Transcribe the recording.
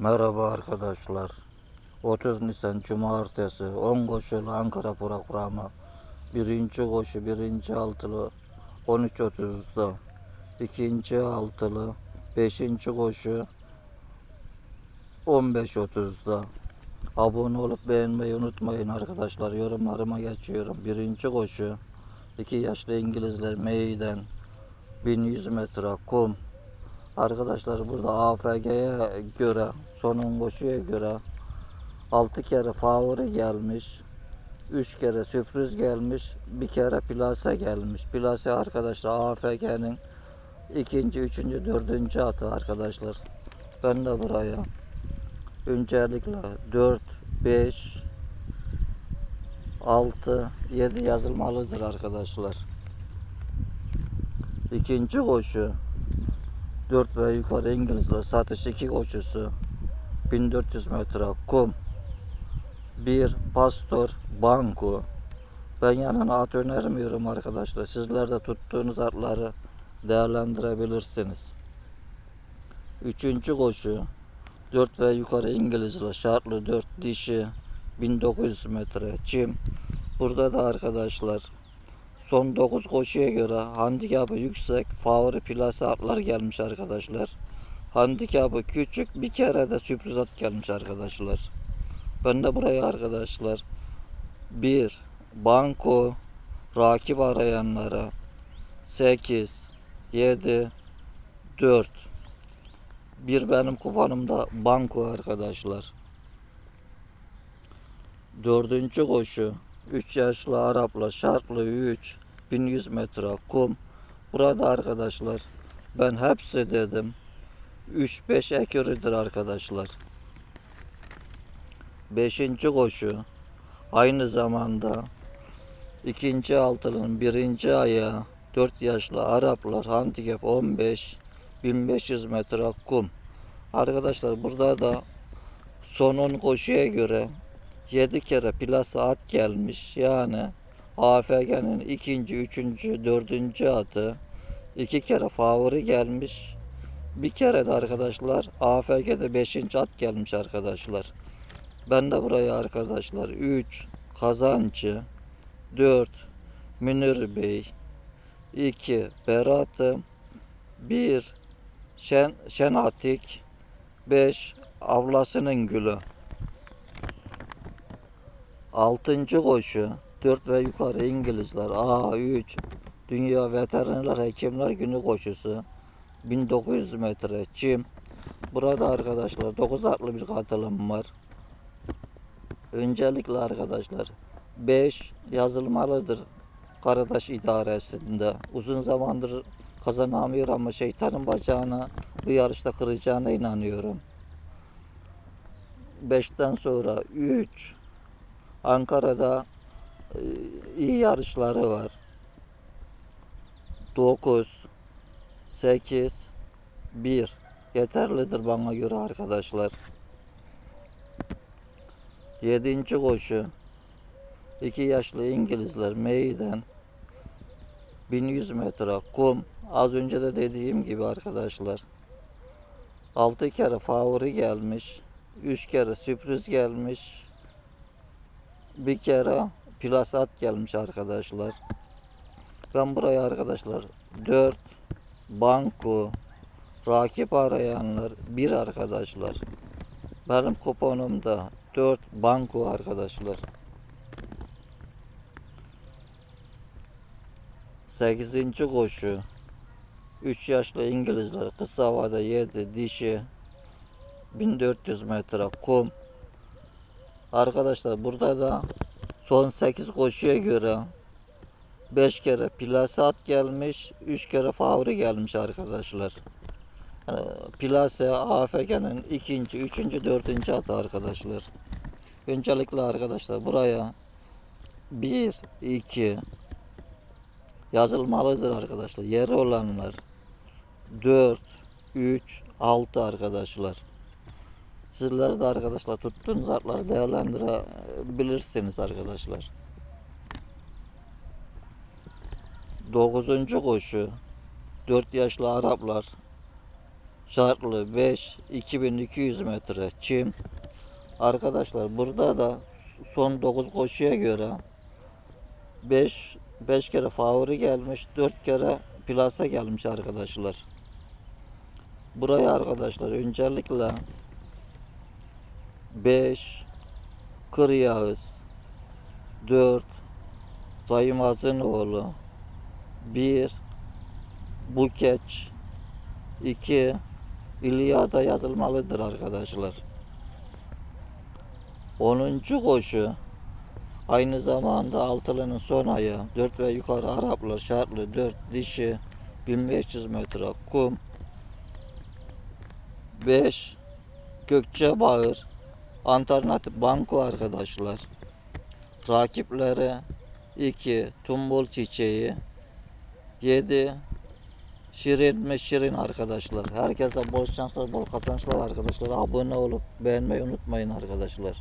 Merhaba arkadaşlar. 30 Nisan Cumartesi 10 koşulu Ankara programı. Birinci koşu birinci altılı 13.30'da. ikinci altılı beşinci koşu 15.30'da. Abone olup beğenmeyi unutmayın arkadaşlar. Yorumlarıma geçiyorum. Birinci koşu 2 yaşlı İngilizler meydan 1100 metre kum Arkadaşlar burada AFG'ye göre sonun koşuya göre 6 kere favori gelmiş. 3 kere sürpriz gelmiş. Bir kere plase gelmiş. Plase arkadaşlar AFG'nin ikinci, üçüncü, dördüncü atı arkadaşlar. Ben de buraya öncelikle 4, 5, 6, 7 yazılmalıdır arkadaşlar. İkinci koşu 4 ve yukarı İngilizler satış 2 koşusu 1400 metre kum 1 pastor banko. Ben yanına at önermiyorum arkadaşlar. Sizler de tuttuğunuz atları değerlendirebilirsiniz. Üçüncü koşu 4 ve yukarı İngilizler şartlı 4 dişi 1900 metre çim. Burada da arkadaşlar Son 9 koşuya göre handikapı yüksek favori plase atlar gelmiş arkadaşlar. Handikapı küçük bir kere de sürpriz at gelmiş arkadaşlar. Ben de buraya arkadaşlar 1 banko rakip arayanlara 8 7 4 bir benim kupanımda banko arkadaşlar. Dördüncü koşu 3 yaşlı Arapla şartlı 3 1100 metre kum. Burada arkadaşlar ben hepsi dedim 3-5 ekürüdür arkadaşlar. Beşinci koşu aynı zamanda ikinci altının birinci ayağı 4 yaşlı Araplar handikap 15 1500 metre kum. Arkadaşlar burada da sonun koşuya göre 7 kere plasa at gelmiş. Yani AFG'nin ikinci, üçüncü, dördüncü atı iki kere favori gelmiş. Bir kere de arkadaşlar AFG'de beşinci at gelmiş arkadaşlar. Ben de buraya arkadaşlar 3 kazancı 4 Münir Bey 2 Berat'ım 1 Şen, Şenatik 5 Avlasının Gülü Altıncı koşu 4 ve yukarı İngilizler A3 Dünya Veterinerler Hekimler Günü koşusu 1900 metre çim Burada arkadaşlar 9 atlı bir katılım var. Öncelikle arkadaşlar 5 yazılmalıdır Karadaş idaresinde. Uzun zamandır kazanamıyor ama şeytanın bacağını bu yarışta kıracağına inanıyorum. 5'ten sonra 3 Ankara'da iyi yarışları var. 9 8 1 yeterlidir bana göre arkadaşlar. 7. koşu 2 yaşlı İngilizler meydan 1100 metre kum az önce de dediğim gibi arkadaşlar 6 kere favori gelmiş 3 kere sürpriz gelmiş bir kere plasat gelmiş arkadaşlar. Ben buraya arkadaşlar 4 banko rakip arayanlar bir arkadaşlar. Benim kuponumda 4 banko arkadaşlar. 8. koşu 3 yaşlı İngilizler kısa havada 7 dişi 1400 metre kum Arkadaşlar burada da son 8 koşuya göre 5 kere plase at gelmiş, 3 kere favori gelmiş arkadaşlar. Yani plase AFK'nın ikinci, üçüncü, dördüncü atı arkadaşlar. Öncelikle arkadaşlar buraya 1, 2 yazılmalıdır arkadaşlar. Yeri olanlar 4, 3, 6 arkadaşlar. Sizler de arkadaşlar tuttuğunuz atları değerlendirebilirsiniz arkadaşlar. Dokuzuncu koşu 4 yaşlı Araplar şartlı 5 2200 metre çim. Arkadaşlar burada da son 9 koşuya göre 5 5 kere favori gelmiş, 4 kere plasa gelmiş arkadaşlar. Buraya arkadaşlar öncelikle 5 Kır Yağız. 4 Sayım Hazinoğlu 1 Bukeç. 2 İlyada yazılmalıdır arkadaşlar. 10. koşu. Aynı zamanda altılının son ayağı 4 ve yukarı Araplar şartlı. 4 dişi 1500 metre kum. 5 Gökçe Bağır alternatif banko arkadaşlar. Rakipleri 2 Tumbul Çiçeği 7 Şirin mi Şirin arkadaşlar. Herkese bol şanslar, bol kazançlar arkadaşlar. Abone olup beğenmeyi unutmayın arkadaşlar.